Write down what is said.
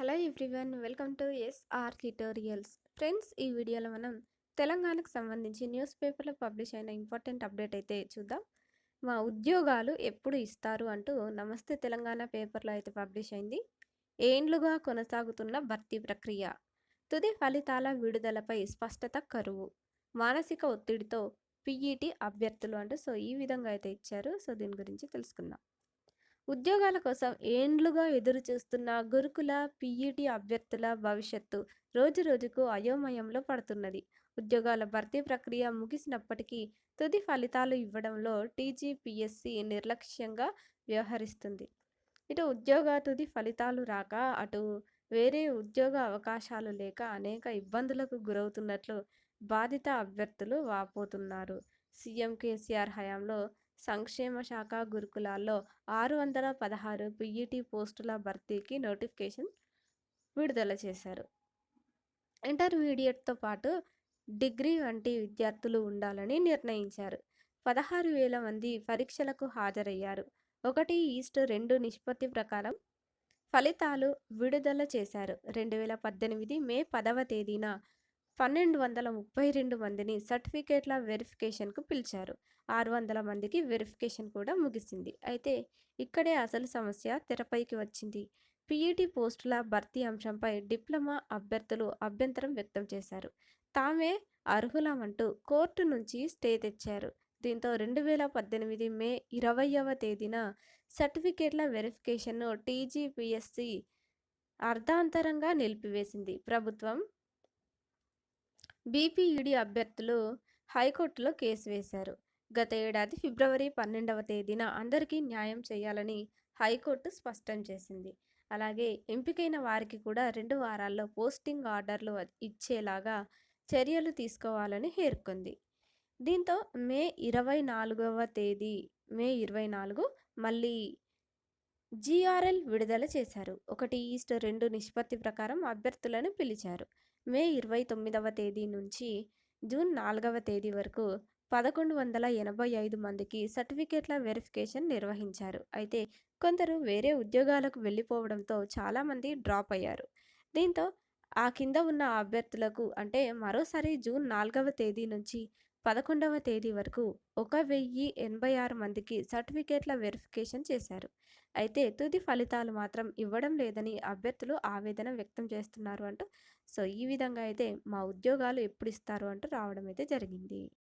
Hello everyone welcome to SR tutorials friends ఈ వీడియోలో మనం తెలంగాణకు సంబంధించి న్యూస్ పేపర్లో పబ్లిష్ అయిన ఇంపార్టెంట్ అప్డేట్ అయితే చూద్దాం. మా ఉద్యోగాలు ఎప్పుడు ఇస్తారు అంటూ నమస్తే తెలంగాణ పేపర్లో అయితే పబ్లిష్ అయింది. ఏండ్లుగా కొనసాగుతున్న భర్తీ ప్రక్రియ. తుది ఫలితాల విడుదలపై స్పష్టత కరువు. మానసిక ఒత్తిడితో పిఈటి అభ్యర్థులు అంటూ సో ఈ విధంగా అయితే ఇచ్చారు. సో దీని గురించి తెలుసుకుందాం. ఉద్యోగాల కోసం ఏండ్లుగా ఎదురు చూస్తున్న గురుకుల పీఈటీ అభ్యర్థుల భవిష్యత్తు రోజు రోజుకు అయోమయంలో పడుతున్నది. ఉద్యోగాల భర్తీ ప్రక్రియ ముగిసినప్పటికీ తుది ఫలితాలు ఇవ్వడంలో టీజీపీఎస్సీ నిర్లక్ష్యంగా వ్యవహరిస్తుంది. ఇటు ఉద్యోగ తుది ఫలితాలు రాక అటు వేరే ఉద్యోగ అవకాశాలు లేక అనేక ఇబ్బందులకు గురవుతున్నట్లు బాధిత అభ్యర్థులు వాపోతున్నారు. సీఎం కేసీఆర్ హయాంలో సంక్షేమ శాఖ గురుకులాల్లో ఆరు వందల పదహారు పిఈటి పోస్టుల భర్తీకి నోటిఫికేషన్ విడుదల చేశారు. ఇంటర్మీడియట్తో పాటు డిగ్రీ వంటి విద్యార్థులు ఉండాలని నిర్ణయించారు. పదహారు వేల మంది పరీక్షలకు హాజరయ్యారు. ఒకటి ఈస్ట్ రెండు నిష్పత్తి ప్రకారం ఫలితాలు విడుదల చేశారు. రెండు వేల పద్దెనిమిది మే పదవ తేదీన పన్నెండు వందల ముప్పై రెండు మందిని సర్టిఫికేట్ల వెరిఫికేషన్కు పిలిచారు. ఆరు వందల మందికి వెరిఫికేషన్ కూడా ముగిసింది. అయితే ఇక్కడే అసలు సమస్య తెరపైకి వచ్చింది. పీఈటీ పోస్టుల భర్తీ అంశంపై డిప్లొమా అభ్యర్థులు అభ్యంతరం వ్యక్తం చేశారు. తామే అర్హులమంటూ కోర్టు నుంచి స్టే తెచ్చారు. దీంతో రెండు వేల పద్దెనిమిది మే ఇరవయవ తేదీన సర్టిఫికేట్ల వెరిఫికేషన్ను టీజీపీఎస్సి అర్ధాంతరంగా నిలిపివేసింది. ప్రభుత్వం బీపీఈడి అభ్యర్థులు హైకోర్టులో కేసు వేశారు. గత ఏడాది ఫిబ్రవరి పన్నెండవ తేదీన అందరికీ న్యాయం చేయాలని హైకోర్టు స్పష్టం చేసింది. అలాగే ఎంపికైన వారికి కూడా రెండు వారాల్లో పోస్టింగ్ ఆర్డర్లు ఇచ్చేలాగా చర్యలు తీసుకోవాలని పేర్కొంది దీంతో మే ఇరవై నాలుగవ తేదీ మే ఇరవై నాలుగు మళ్ళీ జీఆర్ఎల్ విడుదల చేశారు. ఒకటి ఈస్ట్ రెండు నిష్పత్తి ప్రకారం అభ్యర్థులను పిలిచారు. మే ఇరవై తొమ్మిదవ తేదీ నుంచి జూన్ నాలుగవ తేదీ వరకు పదకొండు వందల ఎనభై ఐదు మందికి సర్టిఫికేట్ల వెరిఫికేషన్ నిర్వహించారు. అయితే కొందరు వేరే ఉద్యోగాలకు వెళ్ళిపోవడంతో చాలామంది డ్రాప్ అయ్యారు. దీంతో ఆ కింద ఉన్న అభ్యర్థులకు అంటే మరోసారి జూన్ నాలుగవ తేదీ నుంచి పదకొండవ తేదీ వరకు ఒక వెయ్యి ఎనభై ఆరు మందికి సర్టిఫికేట్ల వెరిఫికేషన్ చేశారు. అయితే తుది ఫలితాలు మాత్రం ఇవ్వడం లేదని అభ్యర్థులు ఆవేదన వ్యక్తం చేస్తున్నారు అంటూ సో ఈ విధంగా అయితే మా ఉద్యోగాలు ఎప్పుడు ఇస్తారు అంటూ రావడం అయితే జరిగింది.